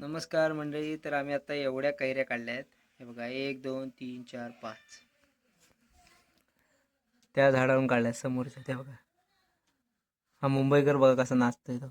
नमस्कार मंडळी तर आम्ही आता एवढ्या कैऱ्या काढल्या आहेत. हे बघा एक दोन तीन चार पाच. त्या झाडावरून काढल्या समोरच्या त्या बघा. हा मुंबईकर बघा कसा नाचतोय तो.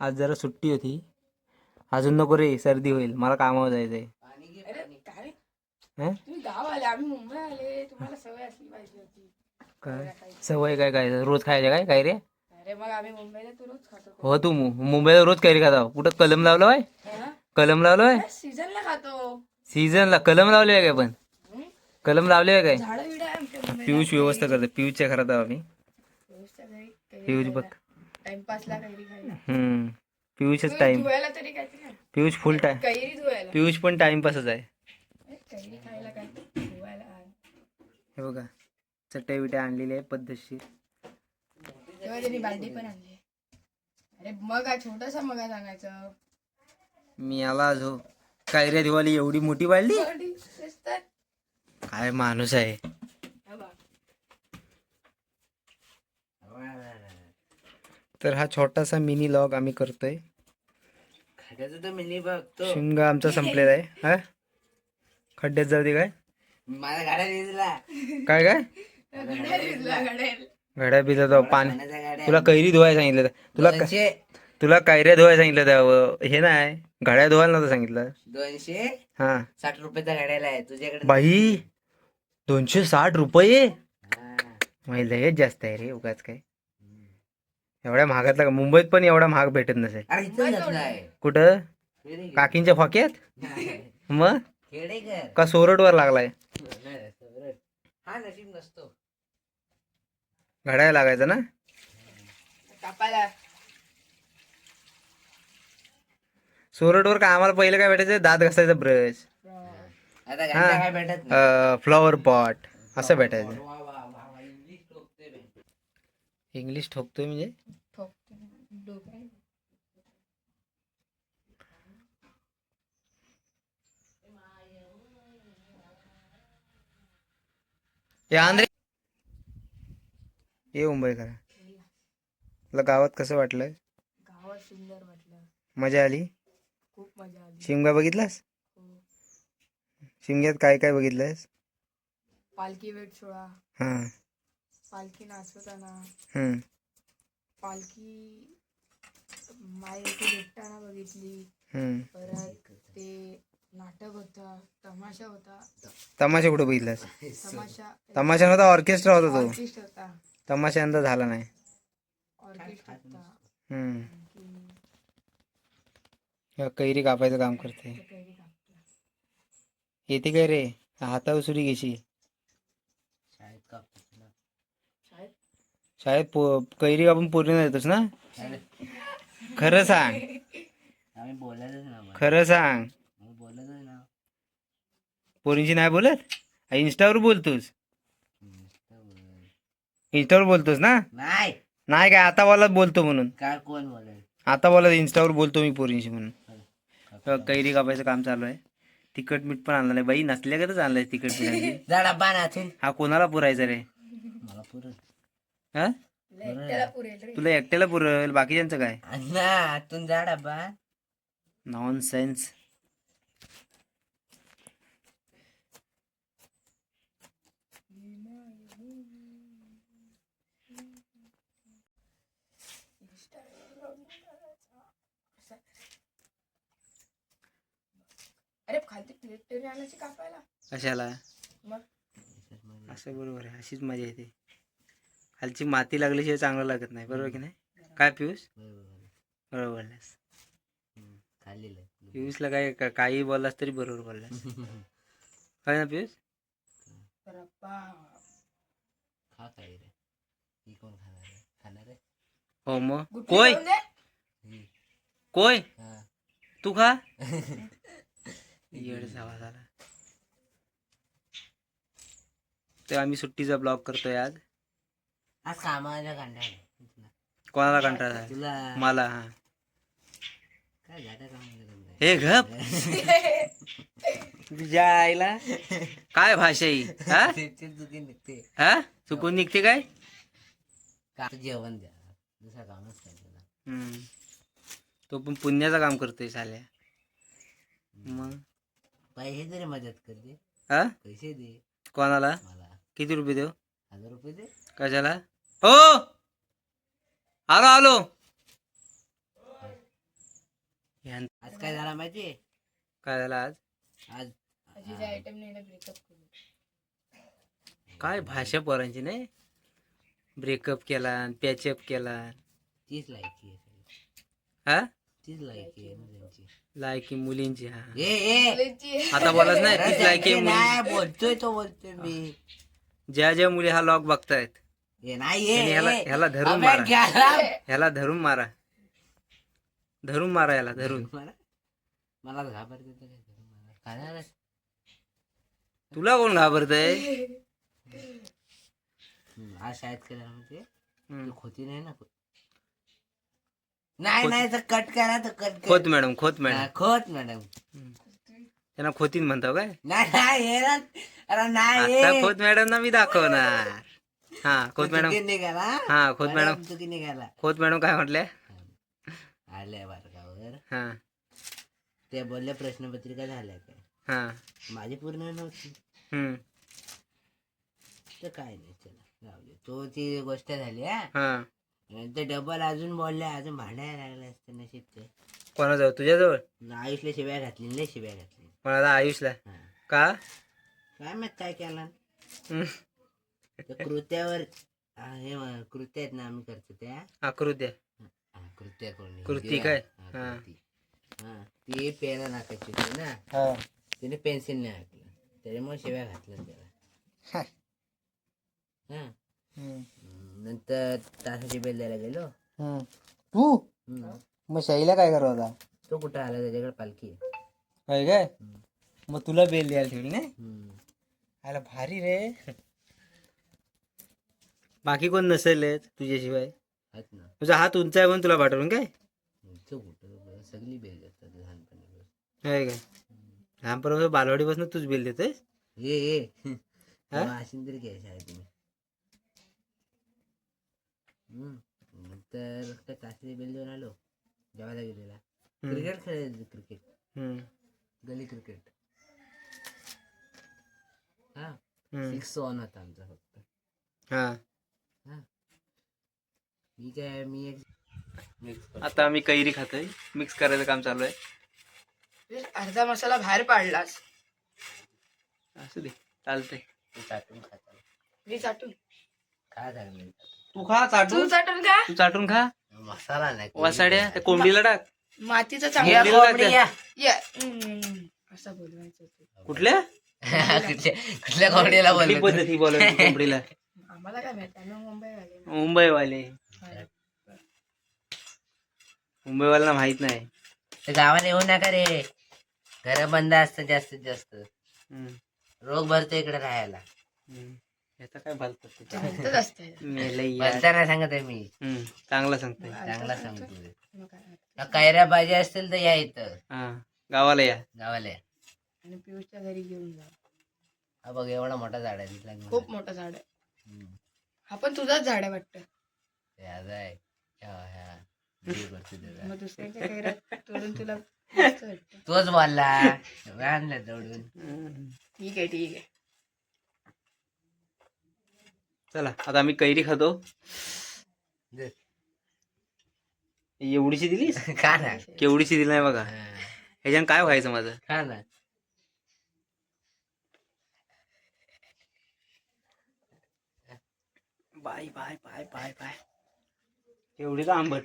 आज जरा सुट्टी होती. अजून नको रे सर्दी होईल. मला कामावर जायचंय? तुम्ही गाव आले आम्ही मुंबई आले तुम्हाला सवय असली पाहिजे होती. काय? सवय काय काय? रोज खायचे काय? काय रे? अरे मग आम्ही मुंबईला तू रोज खातो. हो तू मु- मुंबईला रोज कैरी खाता. कुठं कलम लावलं आहे कलम लावलोय सीझनला खातो. सीझनला. कलम लावले आहे काय पण? हं? कलम लावले आहे काय? झाडं बिडं आहे आमच्या मुंबईला. पियुष व्यवस्था करते. पियुषच्या घरात आहो आम्ही. कैरी पियुष बघ. टाइमपासला कैरी खायला. हम्म. टाइम धुवायला तरी काय ते? पियुष फुल टाइम कैरी धुवायला. पियुष पण टाइमपासच आहे. खायला काय? आण. हे बघा चटई बिट्या आणलेली आहे पद्धतशीर. तेव्हा त्यांनी बालदी पण आणली. अरे मग हा छोटासा मग सांगायचं? मी आला जो कायऱ्या दिवाळी एवढी मोठी वाढली. काय माणूस आहे. हा. तर हा छोटासा मिनी लॉग आम्ही करतोय. खड्याचं तर मिनी बघतो. शिंग आमचा संपलेला आहे. हा? खड्ड्यात जाऊ दे काय? माझ्या गाड्या दिसला. काय काय? घड्याळ दिसला, घड्याळ. घड्या बिजा जाऊ पाणी तुला कैरी धुवायला सांगितलं होतं. तुला दोनशे. तुला कायऱ्या धुवायला सांगितलं होतं. हे नाही. घड्या धुवायला नव्हतं सांगितलं. दोनशे हा. साठ रुपयाचा गाड्याला आहे. तुझ्याकडे बाई दोनशे साठ रुपये? हा. महिला हेच जास्त आहे रे उगाच काय. एवढ्या महागातला का? मुंबईत पण एवढा महाग भेटत नसेल. अरे इथं जात नाही कुठं. काकींच्या फाक्यात. मग? खेडेकर का सोरडवर लागलाय. हा नशीब नसतो. घड्याला लागायचं ना? कापायला. सोरडवर का आम्हाला पहिलं काय भेटायचं? दात घासायचा ब्रश आता गाड्या काय भेटत नाही. फ्लॉवर पॉट असं भेटायचं. वा, वा, वा, वा, इंग्लिश टोकते बे. इंग्लिश ठोकतोय म्हणजे? ठोकतो डोक्यात. या आंध्रे. ये मुंबई करा. तुला गावात कसं वाटलं गावात सुंदर वाटलं. मजा आली? खूप मजा आली. शिमगा बघितलास? हो. शिमग्यात काय काय बघितलंस पालखी वेट सोळा हां. पालखी नाचवताना हम्म. पालखी मायेची भेटताना बघितली. हम्म. परत ते नाटक होता तमाशा होता. तमाशा कुठं बघितलास? तमाशा तमाशा नव्हता ऑर्केस्ट्रा होता तो. ऑर्केस्ट्रा होता. तमाशा यंदा झाला नाही. ऑर्केस्ट्रा होता. हम्म. आणखी ह्या कैरी कापायचं काम करते कैरी. येते काय रे? हातावर सुरी घेशी शाळेत पो कैरी कापून पूर्ण येतोस ना? खरं सांग. आम्ही ना. खरं सांग. पोरींशी नाही बोलत? इन्स्टावर बोलतोस. नुसतं इन्स्टावर बोलतोस ना. नाही. नाही काय आता बोलत बोलतो म्हणून. काय कोण बोलाय आता बोलत इन्स्टावर बोलतो मी पोरींशी म्हणून. कैरी कापायचं काम चालू आहे. तिखट मीठ पण आणलं नाही. बाई नसल्यागतच आणलंय तिखट मीठ हा कोणाला पुरायचा रे? हा? तुला एकट्याला पुरेल बाकीच्यांचं काय? नॉन सेन्स अरे खालती प्लेट तरी आणायची कापायला. कशाला? मग? असं बरोबर आहे अशीच मजा येते. खालची माती लागल्याशिवाय चांगलं लागत नाही बरोबर की नाही? काय पियुष? बरोबर बोललास. खाल्लेलं पियुषला काय का- काही बोललास तरी बरोबर बोललास. काय ना पियुष? रप्पा खा काय रे. ही कोण खाणार आहे? खाणार आहे? हो मग. गुटली कोय? दे. ही. कोय? हा. तू खा. येड जावा झाला ते आम्ही सुट्टीचा ब्लॉग करतोय आज. आज कामाच्या कांड्या कोणाला कंटाळा झाला? तुला. मला हा. काय झालं हे गप. तुझ्या आईला? काय भाषा ही? हा? चुकी निघते. हा? चुकून निघते काय? का जेवण द्या. दुसरं कामच नाही हम्म. तो पण पुण्याचं काम करतोय साल्या. मग? पैसे तरी मदत करते हा? पैसे दे. कोणाला? मला. किती रुपये देऊ? हजार रुपये दे. कशाला? हो! आलो आलो. आज काय झाला माहितीये काय झालं आज? आज अजीचा आयटम नाही ब्रेकअप करू काय भाषा पोरांची नाही? ब्रेकअप केला पॅचअप केला. तीच लायकी आहे. हा? तीच लायकी आहे ना त्यांची. लायकी मुलींची हा ए ए. कॉलेजची आता बोलत नाही तीच लायकी ए, आहे मुली नाही बोलतोय तो बोलतोय मी. ज्या ज्या मुली हा लॉक बघतायत नाही त्यांनी ह्याला ए. ह्याला धरून अबे, मारा. घ्याला. ह्याला धरून मारा. धरून मारा याला धरून. मला मला घाबरते तर काय करू मला? काय झालं? तुला कोण घाबरतय? हम्म, आज शाळेत केलं म्हणजे. खोती नाही ना नाही नाही तर कट करा तर cut Khot madam Khot madam. Khot madam. त्यांना खोतीन म्हणतो काय? नाही नाही हे ना अरे नाही आता खोत मॅडम ना मी दाखवणार. हा खोत मॅडम. निघाला हा? खोत मॅडम चुकी निघाला. खोत मॅडम काय म्हटल्या? आल्या वर्गावर. हा. ते बोलले प्रश्नपत्रिका झाल्या काय? हा. माझी पूर्ण नव्हती. हम्म. तर काय नाही चला जाऊ दे. तो ती गोष्ट झाली हा? हा. नंतर डबल अजून बोलले अजून भांडायला लागले असते नशीब ते. कोणाजवळ? तुझ्याजवळ? आयुषला शिव्या घातली लय शिव्या घातली. कोणाला आयुषला. हा. का? काय माहीत काय केला? हम्म. त्या कृत्यावर हा, हे म- कृत्य आहेत ना आम्ही करतो त्या. आकृत्या हा, कृत्य कोण? कृती काय? हा, हा. कृती. हा ती पेन नाकायची होती ना. हा. तिने पेन्सिल नाही हाकलं. त्याच्यामुळे शिव्या घातल्या त्याला. हा. हम्म. नंतर तासाची बेल द्यायला गेलो. हम्म. तू? हम्म. मग शाईला काय करत होता तो कुठं आला त्याच्याकडे पालखी आहे. होय काय? मग तुला बेल द्यायला ठेवली नाही? हम्म. आला भारी रे. बाकी कोण नसेल तुझ्याशिवाय? आहेत ना. तुझा हात उंच आहे म्हणून तुला पाठवून काय? तो कुठं? सगळी बेल देतात लहानपणी काय? लहानपणापासून बालवाडीपासून तूच बेल देतोय ये ये. हा? तरी घ्या शाळेत तुम्ही. नंतर त्या तासाची बेल देऊन आलो. जेवायला गेलेला. क्रिकेट खेळायचं क्रिकेट हम्म. गली क्रिकेट हा. हम्म. सिक्स ऑन होता आमचा फक्त. हा. मी काय मी एक मिक्स करतो. आता आम्ही कैरी खातोय. मिक्स करायचं काम चालू आहे. अर्धा मसाला बाहेर पाडलास. असू दे. चालतंय. तू चाटून खाता. मी चाटून. काय झालं तू खा तू चाटून चाटून का तू चाटून खा. मसाला नाही वसाड्या त्या कोंबडीला टाक. मातीचा या चांगला कोंबडीला कोंबडी टाक. या. ये. हम्म. असं बोलवायचं. कुठल्या? कुठल्या कुठल्या कोंबडीला कुठली बोललो पद्धती बोलायची कोंबडीला? आम्हाला काय माहिती आम्ही मुंबई आले मुंबईवाले. मुंबईवाल्यांना माहीत नाही. ते गावाला येऊ नका रे. घर बंद असतं जास्तीत जास्त. हम्म. रोग भरतो इकडे राहायला. हम्म. याचा काय सांगत आहे मी. चांगला सांगतोय. चांगला सांगतो मग काय. या कैऱ्या पाहिजे असतील तर या इथं. हा गावाला या. गावाला या. आणि पियुषच्या घरी घेऊन जा. हा बघ एवढा मोठा झाड आहे तिथला. खूप मोठं झाड आहे. हा पण तुझाच झाड आहे वाटतं. आहे. वाटतं. तोच बोलला. आणलं दौडून. ठीक आहे ठीक आहे. चला आता आम्ही कैरी खातो. एवढीशी दिलीस? खा ना केवढीशी दिली नाही बघा. ह्याच्यानं काय व्हायचं माझं? खा ना bye bye bye bye bye. एवढीच आंबट.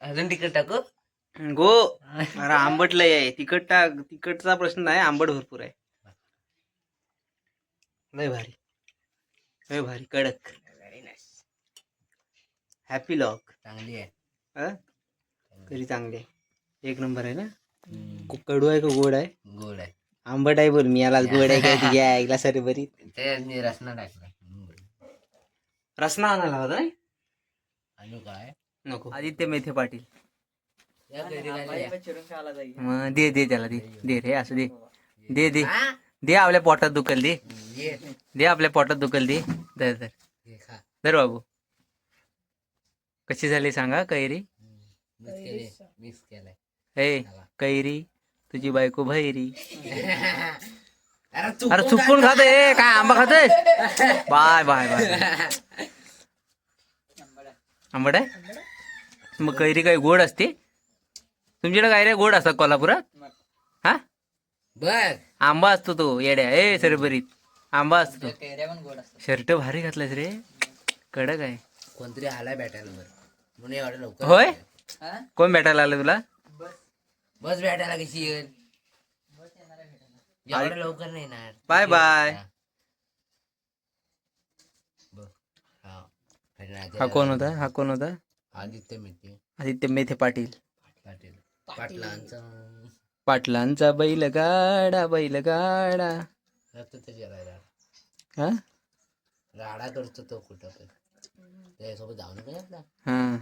अजून तिकट टाकू? गो अरे आंबट लय आहे. तिखट टाक तिखटचा प्रश्न नाही आंबट भरपूर आहे. लय भारी. लय भारी कडक. व्हेरी नाईस हॅपी लॉक चांगली आहे. तरी चांगली आहे. एक नंबर आहे ना? कडू आहे का गोड आहे? गोड आहे. आंबट आहे बोल मी याला गोड आहे काय तुझ्या ऐकला सर बरी. ते मी रसना टाकला. रसना आणायला होता नाही आणि काय? नको. आदित्य मेथे पाटील. दे दे त्याला दे. दे रे असू दे. दे दे? दे आपल्या पोटात दुखल दे. दे आपल्या पोटात दुखल दे. धर धर हे खा. धर बाबू. कशी झाली सांगा कैरी? ए कैरी तुझी बायको भैरी. अरे चुकून खाते. काय आंबा खाते? Bye bye bye. आंबट आहे? मग कैरी काय गोड असते? तुमच्याकडे काय रे गोड असतात कोल्हापुरात? हा बघ आंबा असतो तो येड्या. ए सरबरीत. आंबा असतो तो. कैऱ्या पण गोड असतात. शर्ट भारी घातलास रे. कडक आहे. कोणतरी आलाय भेटायला बरं. म्हणून एवढं लवकर. होय? हा? कोण भेटायला आलं तुला? बस. भेटायला कशी येईल? एवढं लवकर नाही ना बाय बाय. बघ हा. हा कोण होता? हा कोण होता? आदित्य मित्र आदित्य मेथे पाटील. पाटील. पाटलांचा. पाटलांचा बैल गाडा बैल गाडा त्याच्या राडा हा? राडा करतो तो कुठं पण. त्याच्यासोबत जाऊ नका. हा.